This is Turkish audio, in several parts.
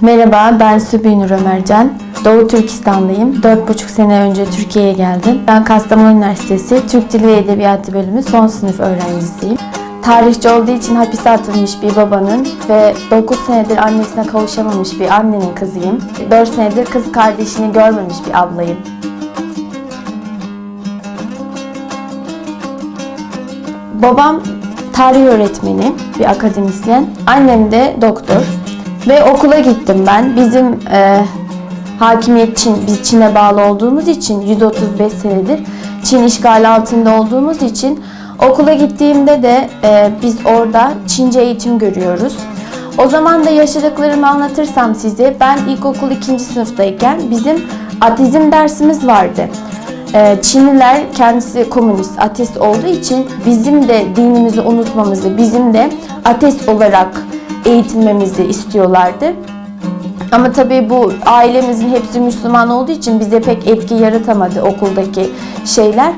Merhaba, ben Sübünür Ömercan. Doğu Türkistan'dayım. 4,5 sene önce Türkiye'ye geldim. Ben Kastamonu Üniversitesi Türk Dili ve Edebiyatı bölümü son sınıf öğrencisiyim. Tarihçi olduğu için hapise atılmış bir babanın ve 9 senedir annesine kavuşamamış bir annenin kızıyım. 4 senedir kız kardeşini görmemiş bir ablayım. Babam tarih öğretmeni, bir akademisyen. Annem de doktor. Ve okula gittim ben. Bizim e, hakimiyet Çin, biz Çin'e bağlı olduğumuz için 135 senedir Çin işgali altında olduğumuz için okula gittiğimde de e, biz orada Çince eğitim görüyoruz. O zaman da yaşadıklarımı anlatırsam size ben ilkokul ikinci sınıftayken bizim atizm dersimiz vardı. Ee, Çinliler kendisi komünist, ateist olduğu için bizim de dinimizi unutmamızı, bizim de ateist olarak eğitilmemizi istiyorlardı. Ama tabii bu ailemizin hepsi Müslüman olduğu için bize pek etki yaratamadı okuldaki şeyler.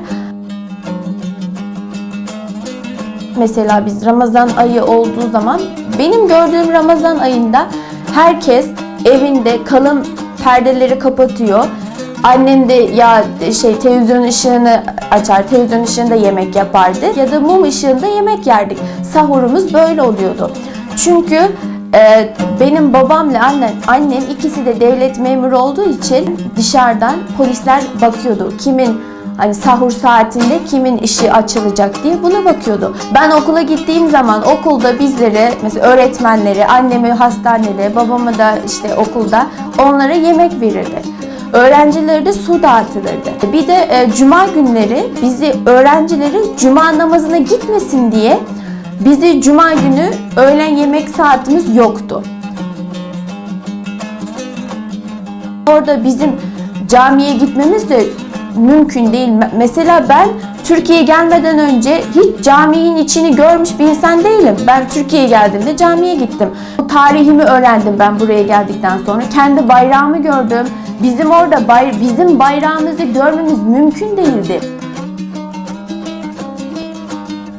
Mesela biz Ramazan ayı olduğu zaman benim gördüğüm Ramazan ayında herkes evinde kalın perdeleri kapatıyor. Annem de ya şey televizyon ışığını açar, televizyon ışığında yemek yapardı ya da mum ışığında yemek yerdik. Sahurumuz böyle oluyordu. Çünkü e, benim babamla annem, annem ikisi de devlet memuru olduğu için dışarıdan polisler bakıyordu. Kimin hani sahur saatinde kimin işi açılacak diye buna bakıyordu. Ben okula gittiğim zaman okulda bizlere mesela öğretmenleri, annemi hastanede, babamı da işte okulda onlara yemek verirdi. Öğrencilere de su dağıtılırdı. Bir de e, cuma günleri bizi öğrencileri cuma namazına gitmesin diye bizi cuma günü öğlen yemek saatimiz yoktu. Orada bizim camiye gitmemiz de mümkün değil. Me- Mesela ben Türkiye'ye gelmeden önce hiç caminin içini görmüş bir insan değilim. Ben Türkiye'ye geldiğimde camiye gittim. Bu tarihimi öğrendim ben buraya geldikten sonra. Kendi bayrağımı gördüm. Bizim orada bay- bizim bayrağımızı görmemiz mümkün değildi.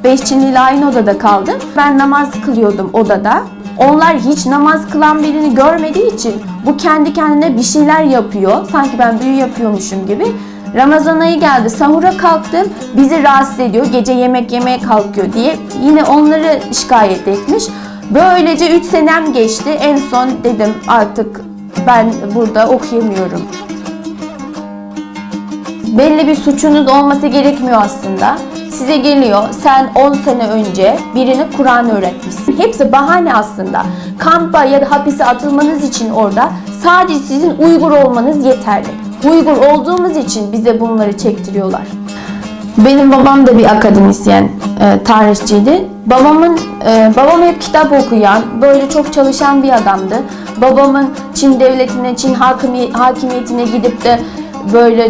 Beş Çinliyle aynı odada kaldım. Ben namaz kılıyordum odada. Onlar hiç namaz kılan birini görmediği için bu kendi kendine bir şeyler yapıyor. Sanki ben büyü yapıyormuşum gibi. Ramazan ayı geldi. Sahura kalktım. Bizi rahatsız ediyor. Gece yemek yemeye kalkıyor diye. Yine onları şikayet etmiş. Böylece 3 senem geçti. En son dedim artık ben burada okuyamıyorum belli bir suçunuz olması gerekmiyor aslında. Size geliyor, sen 10 sene önce birine Kur'an öğretmişsin. Hepsi bahane aslında. Kampa ya da hapise atılmanız için orada sadece sizin Uygur olmanız yeterli. Uygur olduğumuz için bize bunları çektiriyorlar. Benim babam da bir akademisyen, e, tarihçiydi. Babamın e, babam hep kitap okuyan, böyle çok çalışan bir adamdı. Babamın Çin devletine, Çin hakimi, hakimiyetine gidip de böyle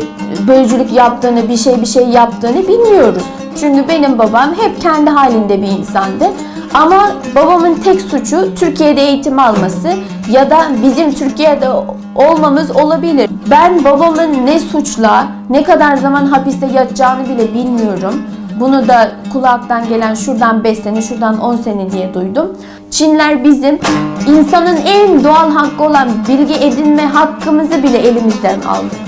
bölücülük yaptığını, bir şey bir şey yaptığını bilmiyoruz. Çünkü benim babam hep kendi halinde bir insandı. Ama babamın tek suçu Türkiye'de eğitim alması ya da bizim Türkiye'de olmamız olabilir. Ben babamın ne suçla, ne kadar zaman hapiste yatacağını bile bilmiyorum. Bunu da kulaktan gelen şuradan 5 sene, şuradan 10 sene diye duydum. Çinler bizim insanın en doğal hakkı olan bilgi edinme hakkımızı bile elimizden aldı.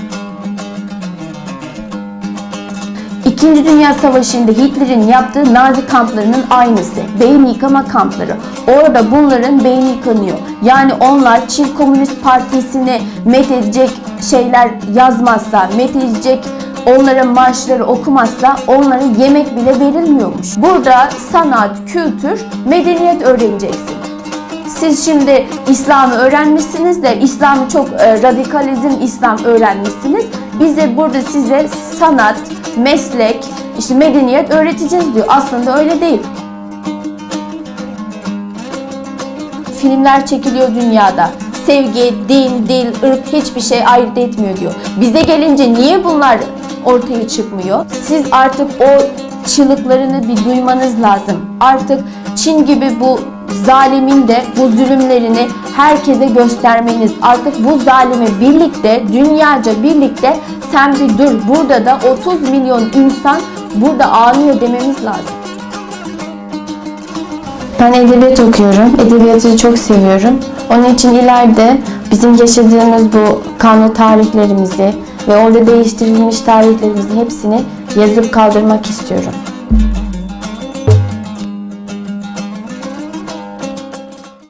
İkinci Dünya Savaşı'nda Hitler'in yaptığı Nazi kamplarının aynısı. Beyin yıkama kampları. Orada bunların beyni yıkanıyor. Yani onlar Çin Komünist Partisi'ni met edecek şeyler yazmazsa, met edecek onların marşları okumazsa onlara yemek bile verilmiyormuş. Burada sanat, kültür, medeniyet öğreneceksin. Siz şimdi İslam'ı öğrenmişsiniz de İslam'ı çok e, radikalizm İslam öğrenmişsiniz. Bize burada size sanat, meslek, işte medeniyet öğreteceğiz diyor. Aslında öyle değil. Filmler çekiliyor dünyada. Sevgi, din, dil, ırk hiçbir şey ayırt etmiyor diyor. Bize gelince niye bunlar ortaya çıkmıyor? Siz artık o çığlıklarını bir duymanız lazım. Artık Çin gibi bu zalimin de bu zulümlerini herkese göstermeniz. Artık bu zalimi birlikte, dünyaca birlikte sen bir dur. Burada da 30 milyon insan burada ağlıyor dememiz lazım. Ben edebiyat okuyorum. Edebiyatı çok seviyorum. Onun için ileride bizim yaşadığımız bu kanlı tarihlerimizi ve orada değiştirilmiş tarihlerimizi hepsini yazıp kaldırmak istiyorum.